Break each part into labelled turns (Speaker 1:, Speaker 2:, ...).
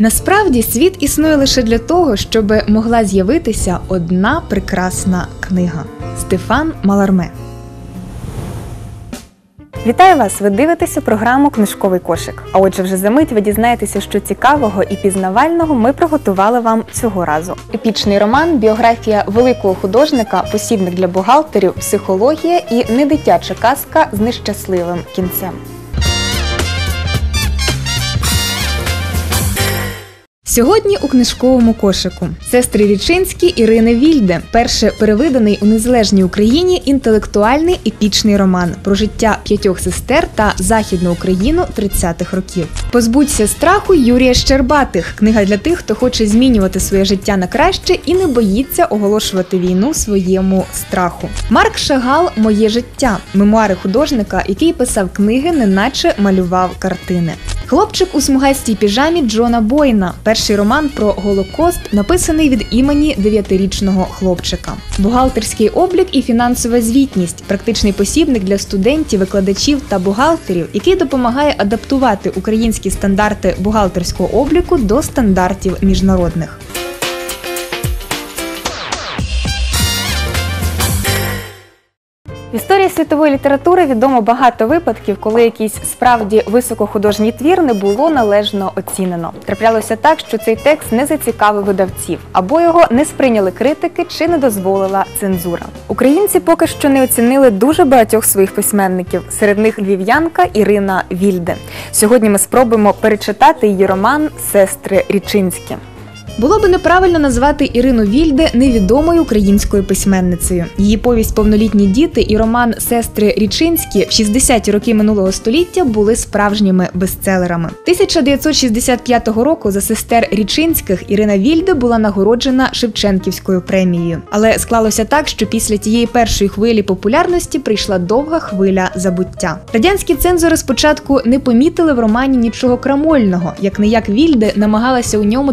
Speaker 1: Насправді світ існує лише для того, щоб могла з'явитися одна прекрасна книга Стефан Маларме. Вітаю вас! Ви дивитеся програму Книжковий кошик. А отже, вже за мить ви дізнаєтеся, що цікавого і пізнавального ми приготували вам цього разу. Епічний роман, біографія великого художника, посібник для бухгалтерів, психологія і недитяча казка з нещасливим кінцем. Сьогодні у книжковому кошику сестри Річинські Ірини Вільде, перше перевиданий у незалежній Україні інтелектуальний епічний роман про життя п'ятьох сестер та західну Україну 30-х років. Позбудься страху Юрія Щербатих. Книга для тих, хто хоче змінювати своє життя на краще і не боїться оголошувати війну своєму страху. Марк Шагал Моє життя мемуари художника, який писав книги, неначе малював картини. Хлопчик у смугастій піжамі Джона Бойна. Перший роман про Голокост написаний від імені дев'ятирічного хлопчика. Бухгалтерський облік і фінансова звітність практичний посібник для студентів, викладачів та бухгалтерів, який допомагає адаптувати українські стандарти бухгалтерського обліку до стандартів міжнародних. В історії світової літератури відомо багато випадків, коли якийсь справді високохудожній твір не було належно оцінено. Траплялося так, що цей текст не зацікавив видавців, або його не сприйняли критики чи не дозволила цензура. Українці поки що не оцінили дуже багатьох своїх письменників. Серед них львів'янка Ірина Вільде. Сьогодні ми спробуємо перечитати її роман Сестри Річинські. Було би неправильно назвати Ірину Вільде невідомою українською письменницею. Її повість Повнолітні діти і роман Сестри Річинські в 60-ті роки минулого століття були справжніми бестселерами. 1965 року за сестер Річинських Ірина Вільде була нагороджена Шевченківською премією. Але склалося так, що після тієї першої хвилі популярності прийшла довга хвиля забуття. Радянські цензори спочатку не помітили в романі нічого крамольного, як не як Вільде намагалася у ньому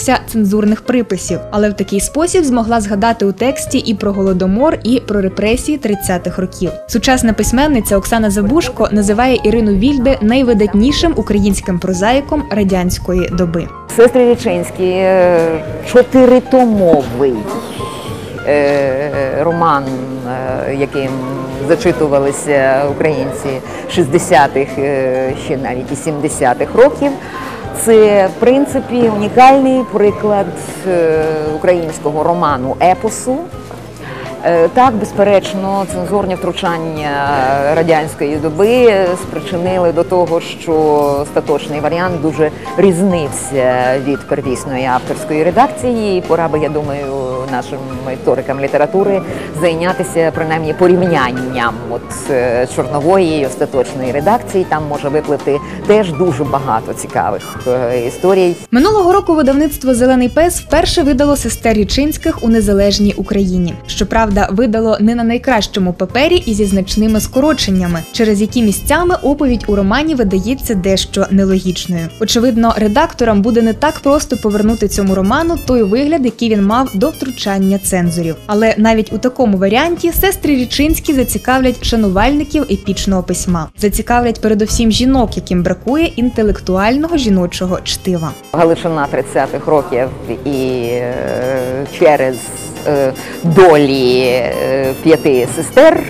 Speaker 1: дотримуватися цензурних приписів, але в такий спосіб змогла згадати у тексті і про голодомор, і про репресії 30-х років. Сучасна письменниця Оксана Забушко називає Ірину Вільде найвидатнішим українським прозаїком радянської доби.
Speaker 2: Сестри Річинські е, чотиритомовий е, роман, е, яким зачитувалися українці 60-х, е, ще навіть і 70-х років. Це в принципі унікальний приклад е, українського роману епосу. Е, Так, безперечно, цензурні втручання радянської доби спричинили до того, що остаточний варіант дуже різнився від первісної авторської редакції. Пора би, я думаю, нашим історикам літератури зайнятися принаймні порівнянням от е, чорнової і остаточної редакції. Там може виплити теж дуже багато цікавих е, історій.
Speaker 1: Минулого року видавництво Зелений пес вперше видало сестер Річинських у незалежній Україні. Щоправда, видало не на найкращому папері і зі значними скороченнями, через які місцями оповідь у романі видається дещо нелогічною. Очевидно, редакторам буде не так просто повернути цьому роману той вигляд, який він мав до втручання цензорів. Але навіть у такому варіанті сестри Річинські зацікавлять шанувальників епічного письма, зацікавлять передусім жінок, яким бракує інтелектуального жіночого чтива.
Speaker 2: Галичина 30-х років і е, через е, долі е, п'яти сестер,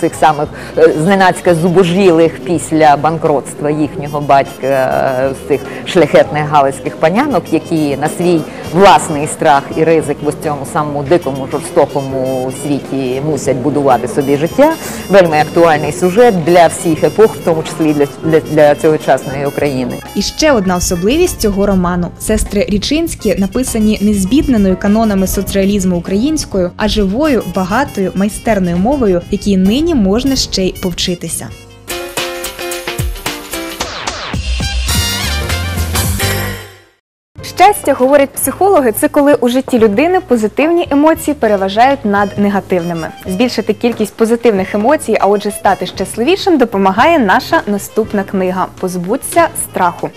Speaker 2: цих самих е, зненацька зубожілих після банкротства їхнього батька е, з цих шляхетних галицьких панянок, які на свій власний страх і ризик в цьому самому дикому, жорстокому світі мусять будувати собі життя. Вельми актуальний сюжет для всіх епох, в тому числі для, для, для цьогочасної України.
Speaker 1: І ще одна особливість цього роману: сестри Річинські написані не збідненою канонами соцреалізму українською, а живою, багатою, майстерною мовою, якій нині можна ще й повчитися. Щастя, говорять психологи, це коли у житті людини позитивні емоції переважають над негативними. Збільшити кількість позитивних емоцій, а отже, стати щасливішим, допомагає наша наступна книга Позбудься страху.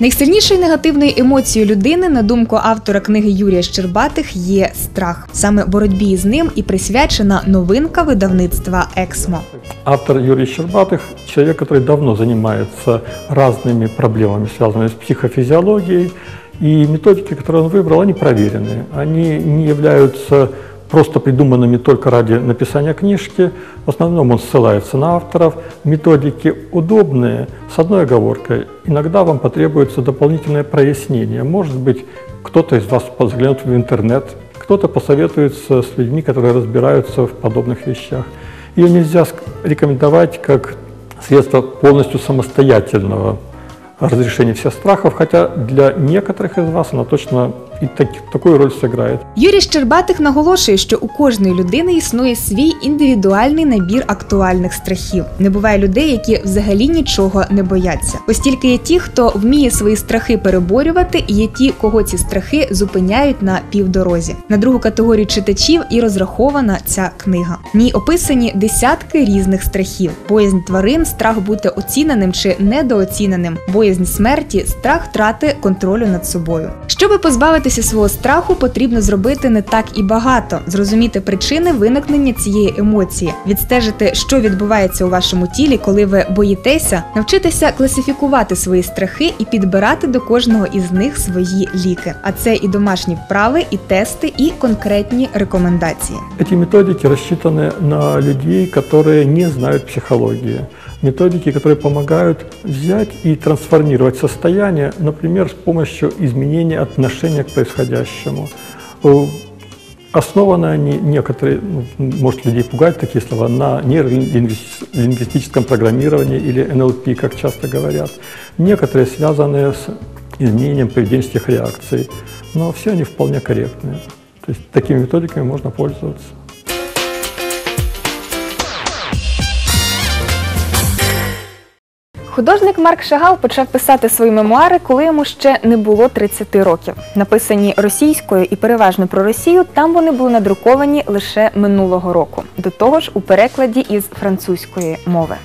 Speaker 1: Найсильнішою негативною емоцією людини, на думку автора книги Юрія Щербатих, є страх. Саме боротьбі з ним і присвячена новинка видавництва Ексмо.
Speaker 3: Автор Юрий Щербатых – человек, который давно занимается разными проблемами, связанными с психофизиологией. И методики, которые он выбрал, они проверены. Они не являются просто придуманными только ради написания книжки. В основном он ссылается на авторов. Методики удобные, с одной оговоркой. Иногда вам потребуется дополнительное прояснение. Может быть, кто-то из вас взглянет в интернет, кто-то посоветуется с людьми, которые разбираются в подобных вещах. Ее нельзя рекомендовать как средство полностью самостоятельного разрешения всех страхов, хотя для некоторых из вас она точно и так- такую роль сыграет.
Speaker 1: Юрій Щербатих наголошує, що у кожної людини існує свій індивідуальний набір актуальних страхів. Не буває людей, які взагалі нічого не бояться. Ось тільки є ті, хто вміє свої страхи переборювати, і є ті, кого ці страхи зупиняють на півдорозі. На другу категорію читачів і розрахована ця книга. В ній описані десятки різних страхів: боязнь тварин, страх бути оціненим чи недооціненим, боязнь смерті, страх втрати контролю над собою. Щоби позбавитися свого страху, потрібно зробити не так і багато, зрозуміти причини виникнення цієї емоції, відстежити, що відбувається у вашому тілі, коли ви боїтеся, навчитися класифікувати свої страхи і підбирати до кожного із них свої ліки. А це і домашні вправи, і тести, і конкретні рекомендації.
Speaker 3: Эти методики рассчитаны на людей, которые не знают психологии. Методики, которые помогают взять и трансформировать состояние, например, с помощью изменения отношения к происходящему. Э, Основаны они, некоторые, ну, может, людей пугают такие слова, на нейролингвистическом программировании или НЛП, как часто говорят. Некоторые связаны с изменением поведенческих реакций, но все они вполне корректные. То есть такими методиками можно пользоваться.
Speaker 1: Художник Марк Шагал почав писати свої мемуари, коли йому ще не було 30 років. Написані російською і переважно про Росію, там вони були надруковані лише минулого року. До того ж, у перекладі із французької мови.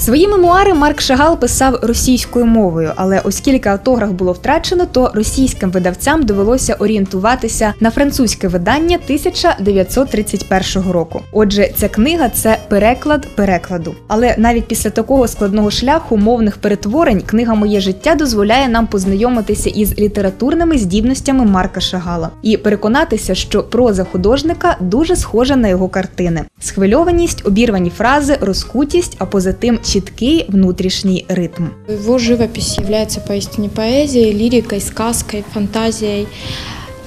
Speaker 1: Свої мемуари Марк Шагал писав російською мовою, але оскільки автограф було втрачено, то російським видавцям довелося орієнтуватися на французьке видання 1931 року. Отже, ця книга це переклад перекладу. Але навіть після такого складного шляху мовних перетворень книга Моє життя дозволяє нам познайомитися із літературними здібностями Марка Шагала і переконатися, що проза художника дуже схожа на його картини: схвильованість, обірвані фрази, розкутість, а поза тим чіткий внутрішній ритм.
Speaker 4: Его живопись является поистине поэзией, лирикой, сказкой, фантазией.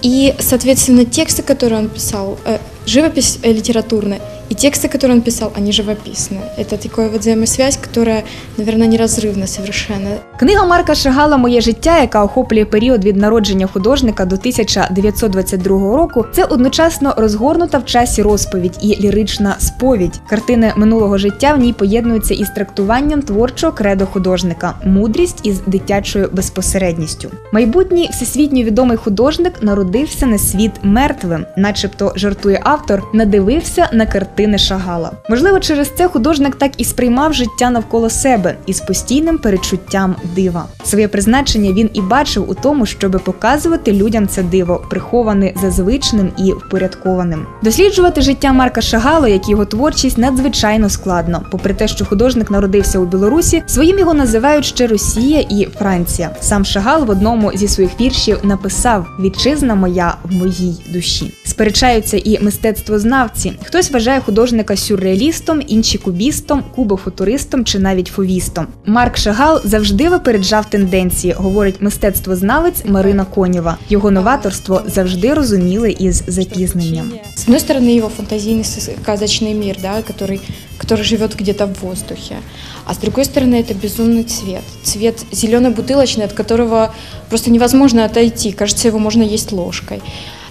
Speaker 4: И, соответственно, тексты, которые он писал, э, живопись э, литературная, и тексты, которые он писал, они живописные. Это такая вот взаимосвязь, которая, наверное, неразрывна совершенно.
Speaker 1: Книга Марка Шагала Моє життя, яка охоплює період від народження художника до 1922 року, це одночасно розгорнута в часі розповідь і лірична сповідь. Картини минулого життя в ній поєднуються із трактуванням творчого кредо художника, мудрість із дитячою безпосередністю. Майбутній всесвітньо відомий художник народився на світ мертвим, начебто жартує автор, надивився на картини Шагала. Можливо, через це художник так і сприймав життя навколо себе із постійним перечуттям дива. Своє призначення він і бачив у тому, щоби показувати людям це диво, приховане за звичним і впорядкованим. Досліджувати життя Марка Шагала, як і його творчість, надзвичайно складно. Попри те, що художник народився у Білорусі, своїм його називають ще Росія і Франція. Сам Шагал в одному зі своїх віршів написав: Вітчизна моя в моїй душі. Сперечаються і мистецтвознавці. Хтось вважає художника сюрреалістом, інші кубістом, кубофутуристом чи навіть фовістом. Марк Шагал завжди випереджав тенденції, говорить мистецтвознавець Марина Конєва. Його новаторство завжди розуміли із запізненням.
Speaker 4: С одной стороны, его фантазийный сказочный мир, да, который, который живет где-то в воздухе. А с другой стороны, это безумный цвет. Цвет зелено-бутылочный, от которого просто невозможно отойти. Кажется, его можно есть ложкой.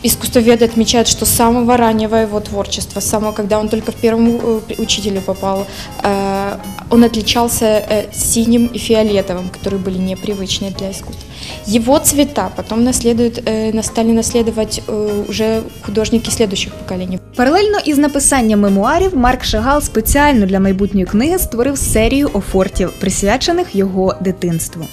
Speaker 4: Искусствоведы отмечают, что с самого раннего его творчества, с самого, когда он только в первом э, учителю попал, э, он отличался э, синим и фиолетовым, которые были непривычны для искусства. Его цвета потом наследуют, э, на- стали наследовать э, уже художники следующих поколений.
Speaker 1: Паралельно із написанням мемуарів Марк Шагал спеціально для майбутньої книги створив серію офортів, присвячених його дитинству.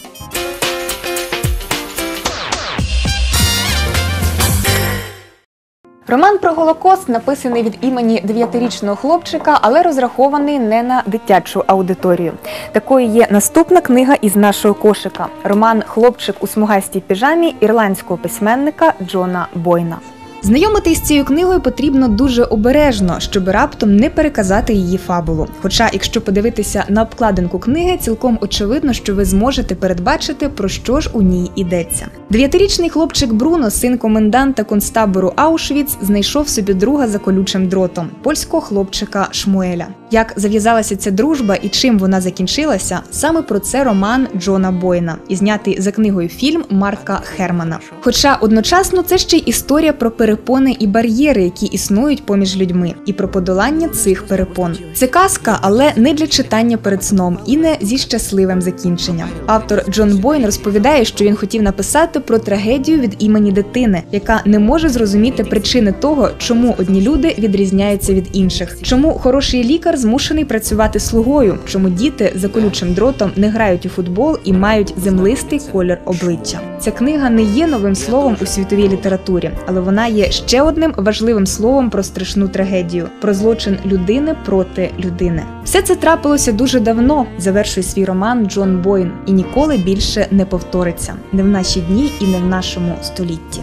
Speaker 1: Роман про Голокост написаний від імені дев'ятирічного хлопчика, але розрахований не на дитячу аудиторію. Такою є наступна книга із нашого кошика. Роман Хлопчик у смугастій піжамі ірландського письменника Джона Бойна. Знайомитись з цією книгою потрібно дуже обережно, щоб раптом не переказати її фабулу. Хоча, якщо подивитися на обкладинку книги, цілком очевидно, що ви зможете передбачити, про що ж у ній йдеться. Дев'ятирічний хлопчик Бруно, син коменданта концтабору Аушвіц, знайшов собі друга за колючим дротом польського хлопчика Шмуеля. Як зав'язалася ця дружба і чим вона закінчилася, саме про це роман Джона Бойна і знятий за книгою фільм Марка Хермана. Хоча одночасно це ще й історія про перепони і бар'єри, які існують поміж людьми, і про подолання цих перепон. Це казка, але не для читання перед сном і не зі щасливим закінченням. Автор Джон Бойн розповідає, що він хотів написати про трагедію від імені дитини, яка не може зрозуміти причини того, чому одні люди відрізняються від інших, чому хороший лікар змушений працювати слугою, чому діти за колючим дротом не грають у футбол і мають землистий колір обличчя. Ця книга не є новим словом у світовій літературі, але вона є ще одним важливим словом про страшну трагедію, про злочин людини проти людини. Все це трапилося дуже давно. Завершує свій роман Джон Бойн і ніколи більше не повториться не в наші дні і не в нашому столітті.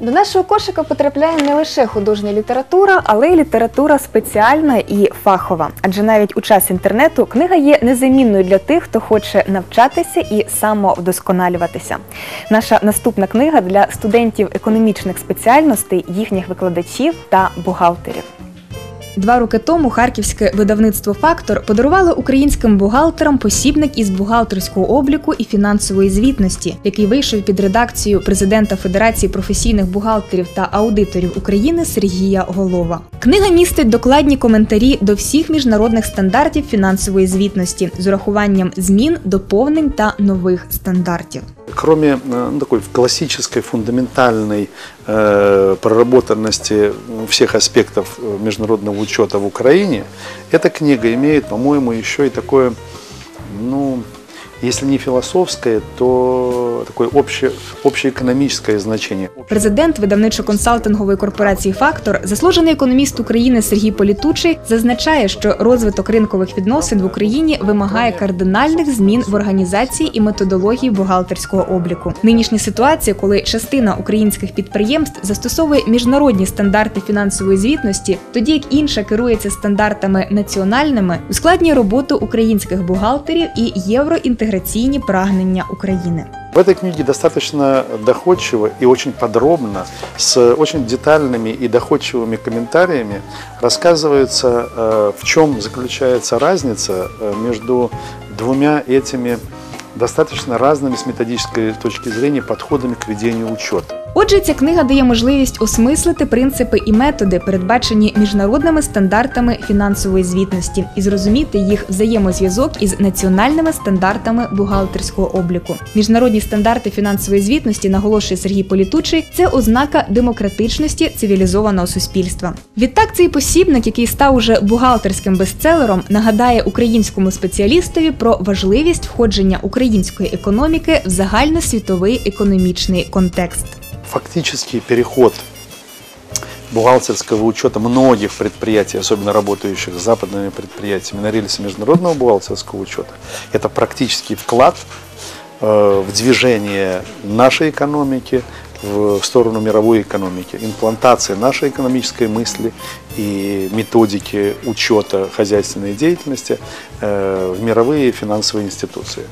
Speaker 1: До нашого кошика потрапляє не лише художня література, але й література спеціальна і фахова. Адже навіть у час інтернету книга є незамінною для тих, хто хоче навчатися і самовдосконалюватися. Наша наступна книга для студентів економічних спеціальностей, їхніх викладачів та бухгалтерів. Два роки тому харківське видавництво Фактор подарувало українським бухгалтерам посібник із бухгалтерського обліку і фінансової звітності, який вийшов під редакцією президента Федерації професійних бухгалтерів та аудиторів України Сергія Голова. Книга містить докладні коментарі до всіх міжнародних стандартів фінансової звітності з урахуванням змін, доповнень та нових стандартів.
Speaker 5: Кроме э, ну, такой классической, фундаментальной э, проработанности всех аспектов э, международного учета в Украине, эта книга имеет, по-моему, еще и такое, ну, если не философское, то такое обще, общеэкономическое значение.
Speaker 1: Президент видавничо-консалтингової корпорації Фактор, заслужений економіст України Сергій Політучий, зазначає, що розвиток ринкових відносин в Україні вимагає кардинальних змін в організації і методології бухгалтерського обліку. Нинішня ситуація, коли частина українських підприємств застосовує міжнародні стандарти фінансової звітності, тоді як інша керується стандартами національними, ускладнює роботу українських бухгалтерів і євроінтеграційні прагнення України.
Speaker 5: В этой книге достаточно доходчиво и очень подробно, с очень детальными и доходчивыми комментариями рассказывается, э, в чем заключается разница э, между двумя этими достаточно разными с методической точки зрения подходами к ведению учета.
Speaker 1: Отже, ця книга дає можливість осмислити принципи і методи, передбачені міжнародними стандартами фінансової звітності, і зрозуміти їх взаємозв'язок із національними стандартами бухгалтерського обліку. Міжнародні стандарти фінансової звітності, наголошує Сергій Політучий, це ознака демократичності цивілізованого суспільства. Відтак, цей посібник, який став уже бухгалтерським бестселером, нагадає українському спеціалістові про важливість входження української економіки в загальносвітовий економічний контекст.
Speaker 5: Фактический переход бухгалтерского учета многих предприятий, особенно работающих с западными предприятиями, на рельсы международного бухгалтерского учета, это практический вклад э, в движение нашей экономики в сторону мировой экономики, имплантация нашей экономической мысли и методики учета хозяйственной деятельности э, в мировые финансовые институции.